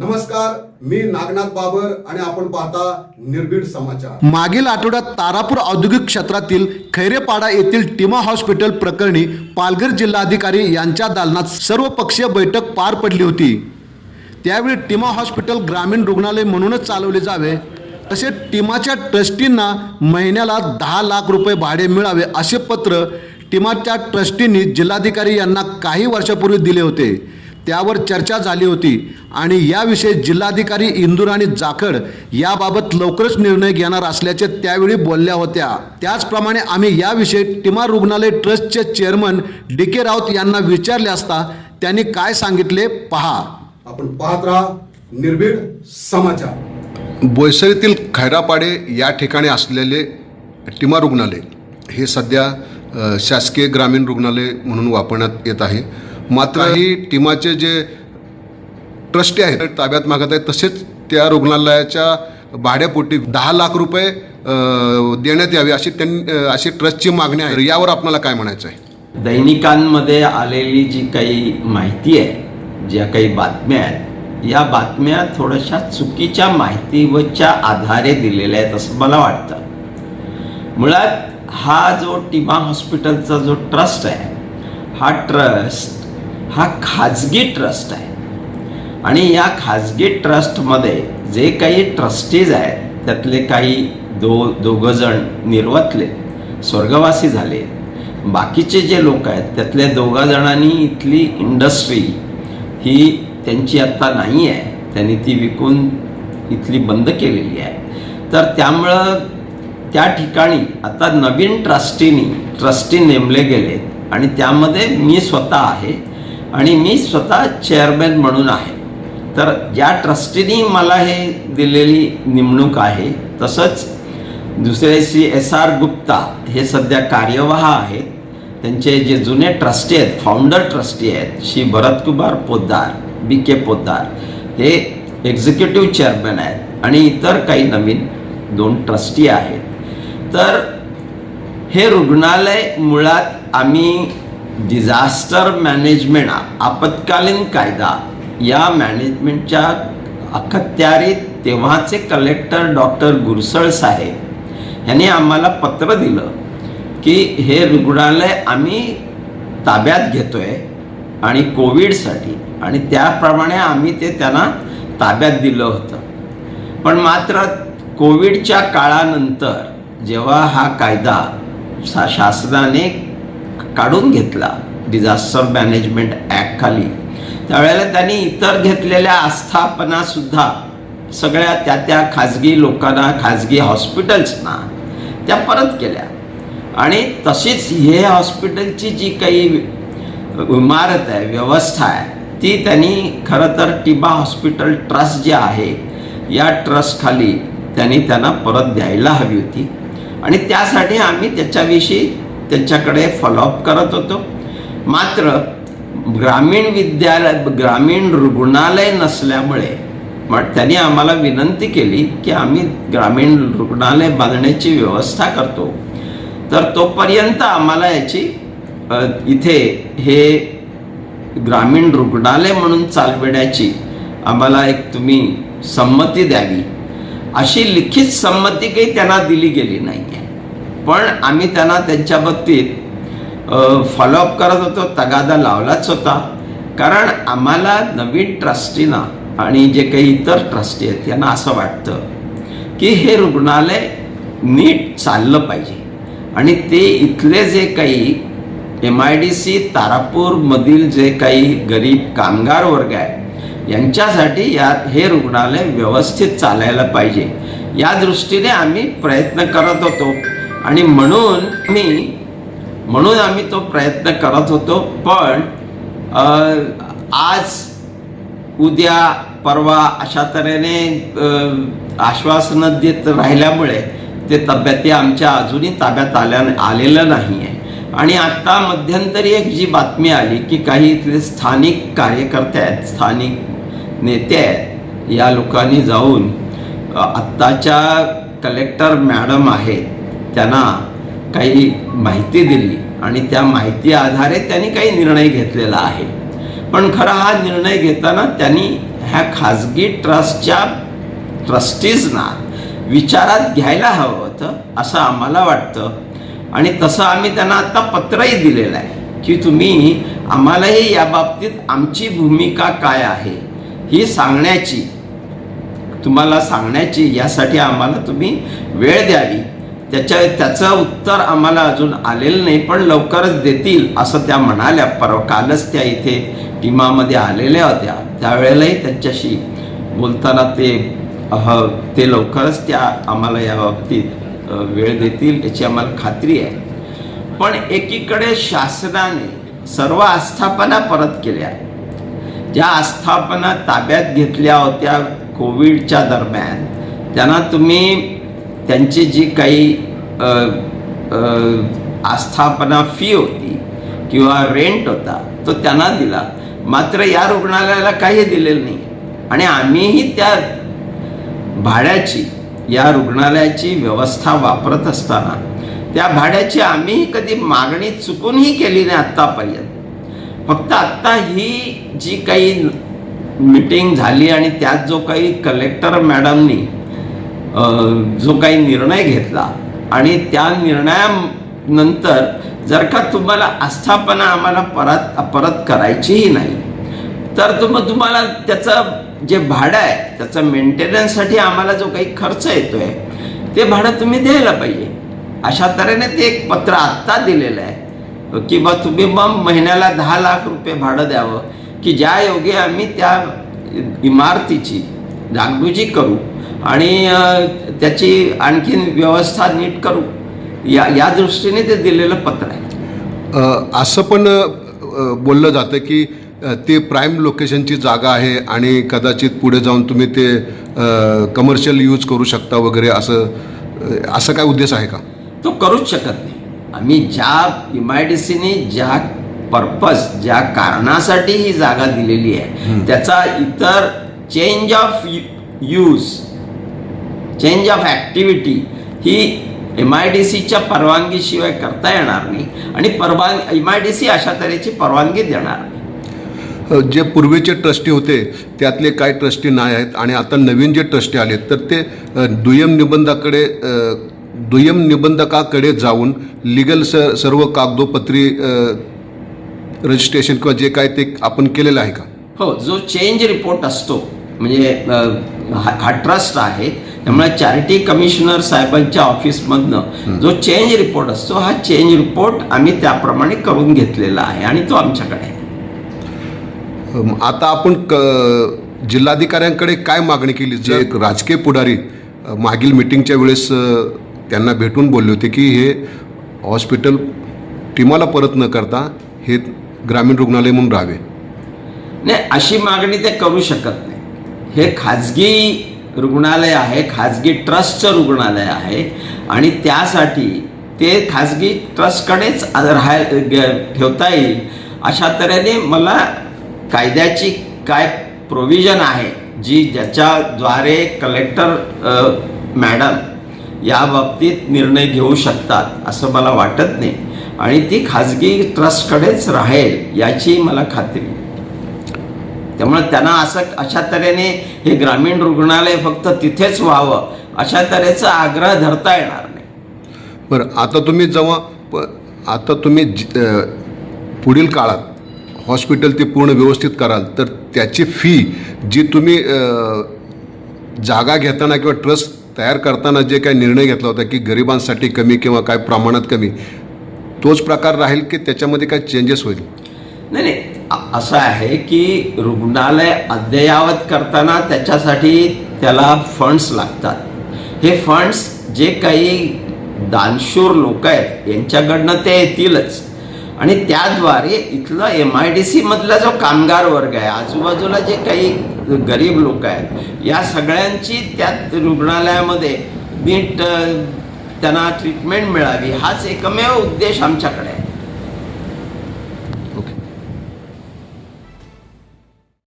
नमस्कार मी नागनाथ बाबर आणि आपण पाहता निर्भीड समाचार. मागील आठवड्यात तारापूर औद्योगिक क्षेत्रातील खैरेपाडा येथील टिमा हॉस्पिटल प्रकरणी पालघर जिल्हाधिकारी यांच्या दालनात सर्वपक्षीय बैठक पार पडली होती. त्यावेळी टिमा हॉस्पिटल ग्रामीण रुग्णालय म्हणूनच चालवले जावे तसेच टिमाच्या ट्रस्टींना महिन्याला दहा लाख रुपये भाडे मिळावे असे पत्र टिमाच्या ट्रस्टींनी जिल्हाधिकारी यांना काही वर्षापूर्वी दिले होते. त्यावर चर्चा झाली होती. आणि याविषयी जिल्हाधिकारी इंदुराणी जाखड याबाबत लवकरच निर्णय घेणार असल्याचे त्यावेळी बोलल्या होत्या. त्याचप्रमाणे आम्ही याविषयी टिमा रुग्णालय ट्रस्टचे चेअरमन डी के राऊत यांना विचारले असता त्यांनी काय सांगितले पहा. आपण पाहत राहा निर्भीड समाचार. बोईसरीतील खैरापाडे या ठिकाणी असलेले टिमा रुग्णालय हे सध्या शासकीय ग्रामीण रुग्णालय म्हणून वापरण्यात येत आहे. मात्र ही टिमाचे जे ट्रस्टी आहेत ताब्यात मागत आहेत तसेच त्या रुग्णालयाच्या भाड्यापोटी दहा लाख रुपये देण्यात यावे अशी त्यांनी अशी ट्रस्टची मागणी आहे. यावर आपल्याला काय म्हणायचं आहे? दैनिकांमध्ये आलेली जी काही माहिती आहे ज्या काही बातम्या आहेत या बातम्या थोड्याशा चुकीच्या माहितीवरच्या आधारे दिलेल्या आहेत असं मला वाटतं. मुळात हा जो टिमा हॉस्पिटलचा जो ट्रस्ट आहे हा ट्रस्ट हा खाजगी ट्रस्ट आहे. आणि या खाजगी ट्रस्टमध्ये जे काही ट्रस्टीज आहेत त्यातले काही दो दोघं जण निर्वतले स्वर्गवासी झाले. बाकीचे जे लोक आहेत त्यातल्या दोघा जणांनी इथली इंडस्ट्री ही त्यांची आत्ता नाही आहे. त्यांनी ती विकून इथली बंद केलेली आहे. तर त्यामुळं त्या ठिकाणी आता नवीन ट्रस्टीनी ट्रस्टी नेमले गेले आणि त्यामध्ये मी स्वतः आहे. आणि मी स्वतः चेअरमॅन म्हणून आहे. तर ज्या ट्रस्टीनी मला हे दिलेली नेमणूक आहे तसंच दुसरे श्री एस आर गुप्ता हे सध्या कार्यवाह आहेत त्यांचे जे जुने ट्रस्टी आहेत फाउंडर ट्रस्टी आहेत श्री भरतकुमार पोद्दार बी के पोद्दार हे एक्झिक्युटिव्ह चेअरमॅन आहेत. आणि इतर काही नवीन दोन ट्रस्टी आहेत. तर हे रुग्णालय मुळात आम्ही डिझास्टर मॅनेजमेंट आपत्कालीन कायदा या मॅनेजमेंटच्या अखत्यारीत तेव्हाचे कलेक्टर डॉक्टर गुरसळ साहेब यांनी आम्हाला पत्र दिलं की हे रुग्णालय आम्ही ताब्यात घेतो आहे आणि कोविडसाठी आणि त्याप्रमाणे आम्ही ते त्यांना ताब्यात दिलं होतं. पण मात्र कोविडच्या काळानंतर जेव्हा हा कायदा सा शासनाने काढून घेतला. डिझास्टर मॅनेजमेंट ॲक्ट खाली. त्यावेळेला त्यांनी इतर घेतलेल्या आस्थापनासुद्धा सगळ्या त्या त्या खाजगी लोकांना खाजगी हॉस्पिटल्सना त्या परत केल्या. आणि तशीच हे हॉस्पिटलची जी काही इमारत आहे व्यवस्था आहे ती त्यांनी खरं तर टिबा हॉस्पिटल ट्रस्ट जे आहे या ट्रस्टखाली त्यांनी त्यांना परत द्यायला हवी होती. आणि त्यासाठी आम्ही त्याच्याविषयी त्यांच्याकडे फॉलोअप करत होतो. मात्र ग्रामीण विद्यालय ग्रामीण रुग्णालय नसल्यामुळे मग त्यांनी आम्हाला विनंती केली की आम्ही ग्रामीण रुग्णालय बांधण्याची व्यवस्था करतो. तर तोपर्यंत आम्हाला याची इथे हे ग्रामीण रुग्णालय म्हणून चालविण्याची आम्हाला एक तुम्ही संमती द्यावी. अशी लिखित संमती काही त्यांना दिली गेली नाही आहे पण आम्ही त्यांना त्यांच्या बाबतीत फॉलोअप करत होतो तगादा लावलाच होता. कारण आम्हाला नवीन ट्रस्टीना आणि जे काही इतर ट्रस्टी आहेत त्यांना असं वाटतं की हे रुग्णालय नीट चाललं पाहिजे. आणि ते इथले जे काही एम आय डी सी तारापूरमधील जे काही गरीब कामगार वर्ग आहे यांच्यासाठी या हे रुग्णालय व्यवस्थित चालायला पाहिजे. या दृष्टीने आम्ही प्रयत्न करत होतो. आणि म्हणून मी म्हणून आम्ही तो प्रयत्न करत होतो पण आज उद्या परवा अशा तऱ्हेने आश्वासनं देत राहिल्यामुळे ते तब्येती आमच्या अजूनही ताब्यात आल्या आलेलं नाही आहे आणि आत्ता मध्यंतरी एक जी बातमी आली की काही इथले स्थानिक कार्यकर्ते आहेत स्थानिक नेते आहेत या लोकांनी जाऊन आत्ताच्या कलेक्टर मॅडम आहेत त्यांना काही माहिती दिली आणि त्या माहिती आधारे त्यांनी काही निर्णय घेतलेला आहे. पण खरा हा निर्णय घेताना त्यांनी ह्या खाजगी ट्रस्टच्या ट्रस्टीजना विचारात घ्यायला हवं होतं असं आम्हाला वाटतं. आणि तसं आम्ही त्यांना आता पत्रही दिलेलं आहे की तुम्ही आम्हालाही याबाबतीत आमची भूमिका काय आहे ही सांगण्याची तुम्हाला सांगण्याची यासाठी आम्हाला तुम्ही वेळ द्यावी. त्याच्या त्याचं उत्तर आम्हाला अजून आलेलं नाही पण लवकरच देतील असं त्या म्हणाल्या. परवा कालच त्या इथे टीमामध्ये आलेल्या होत्या. त्यावेळेलाही त्यांच्याशी बोलताना ते अह, ते लवकरच त्या आम्हाला या बाबतीत वेळ देतील याची आम्हाला खात्री आहे. पण एकीकडे शासनाने सर्व आस्थापना परत केल्या. ज्या आस्थापना ताब्यात घेतल्या होत्या कोविडच्या दरम्यान त्यांना तुम्ही त्यांची जी काही आस्थापना फी होती किंवा रेंट होता तो त्यांना दिला. मात्र या रुग्णालयाला काही दिलेलं नाही. आणि आम्हीही त्या भाड्याची या रुग्णालयाची व्यवस्था वापरत असताना त्या भाड्याची आम्ही कधी मागणी चुकूनही केली नाही आत्तापर्यंत. फक्त आत्ता ही जी काही मीटिंग झाली आणि त्यात जो काही कलेक्टर मॅडमनी जो काही निर्णय घेतला आणि त्या निर्णयानंतर जर का तुम्हाला आस्थापना आम्हाला परत परत करायचीही नाही तर तुम तुम्हाला त्याचं जे भाडं आहे त्याचं मेंटेनन्ससाठी आम्हाला जो काही खर्च येतो आहे ते भाडं तुम्ही द्यायला पाहिजे. अशा तऱ्हेने ते एक पत्र आत्ता दिलेलं आहे की बा तुम्ही मग महिन्याला दहा लाख रुपये भाडं द्यावं की ज्या योगे आम्ही त्या इमारतीची डागडुजी करू आणि त्याची आणखीन व्यवस्था नीट करू. या या दृष्टीने ते दिलेलं पत्र आहे. असं पण बोललं जातं की ते प्राईम लोकेशनची जागा आहे आणि कदाचित पुढे जाऊन तुम्ही ते कमर्शियल यूज करू शकता वगैरे असं असा काय उद्देश आहे का? तो करूच शकत नाही. आम्ही ज्या एम आय डी सीने ज्या पर्पज ज्या कारणासाठी ही जागा दिलेली आहे त्याचा इतर change of use change of activity he M I D सीच्या परवानगीशिवाय करता येणार नाही आणि परवान एम आय डी सी अशा तऱ्हेची परवानगी देणार नाही. जे पूर्वीचे ट्रस्टी होते त्यातले काही ट्रस्टी नाही आहेत आणि आता नवीन जे ट्रस्टी आलेत तर ते दुय्यम निबंधाकडे दुय्यम निबंधकाकडे जाऊन लिगल स सर्व कागदोपत्री रजिस्ट्रेशन किंवा जे काय ते आपण केलेलं आहे का? हो जो चेंज रिपोर्ट असतो म्हणजे हा ट्रस्ट आहे त्यामुळे चॅरिटी कमिशनर साहेबांच्या ऑफिसमधनं जो चेंज रिपोर्ट असतो हा चेंज रिपोर्ट आम्ही त्याप्रमाणे करून घेतलेला आहे आणि तो आमच्याकडे आहे. आता आपण क जिल्हाधिकाऱ्यांकडे काय मागणी केली? जे एक राजकीय पुढारी मागील मिटिंगच्या वेळेस त्यांना भेटून बोलले होते की हे हॉस्पिटल टीमाला परत न करता हे ग्रामीण रुग्णालय म्हणून राहावे. नाही अशी मागणी ते करू शकत नाही. हे खाजगी रुग्णालय आहे खाजगी ट्रस्टचं रुग्णालय आहे आणि त्यासाठी ते खाजगी ट्रस्टकडेच राहाय ठेवता येईल अशा तऱ्हेने मला कायद्याची काय प्रोव्हिजन आहे जी ज्याच्याद्वारे कलेक्टर मॅडम या बाबतीत निर्णय घेऊ शकतात असं मला वाटत नाही आणि ती खाजगी ट्रस्टकडेच राहील याची मला खात्री आहे. त्यामुळे त्यांना असं अशा तऱ्हेने हे ग्रामीण रुग्णालय फक्त तिथेच व्हावं अशा तऱ्हेचा आग्रह धरता येणार नाही. बरं आता तुम्ही जेव्हा प आता तुम्ही जि- अ, पुढील काळात हॉस्पिटल ते पूर्ण व्यवस्थित कराल तर त्याची फी जी तुम्ही अ, जागा घेताना किंवा ट्रस्ट तयार करताना जे काही निर्णय घेतला होता की गरिबांसाठी कमी किंवा काय प्रमाणात कमी तोच प्रकार राहील की त्याच्यामध्ये काय चेंजेस होईल? नाही नाही. असं आहे की रुग्णालय अद्ययावत करताना त्याच्यासाठी त्याला फंड्स लागतात. हे फंड्स जे काही दानशूर लोक आहेत यांच्याकडनं ते येतीलच. आणि त्याद्वारे इथलं एम आय डी सीमधला जो कामगार वर्ग आहे आजूबाजूला जे काही गरीब लोक आहेत या सगळ्यांची त्या रुग्णालयामध्ये नीट त्यांना ट्रीटमेंट मिळावी हाच एकमेव उद्देश आमच्याकडे आहे.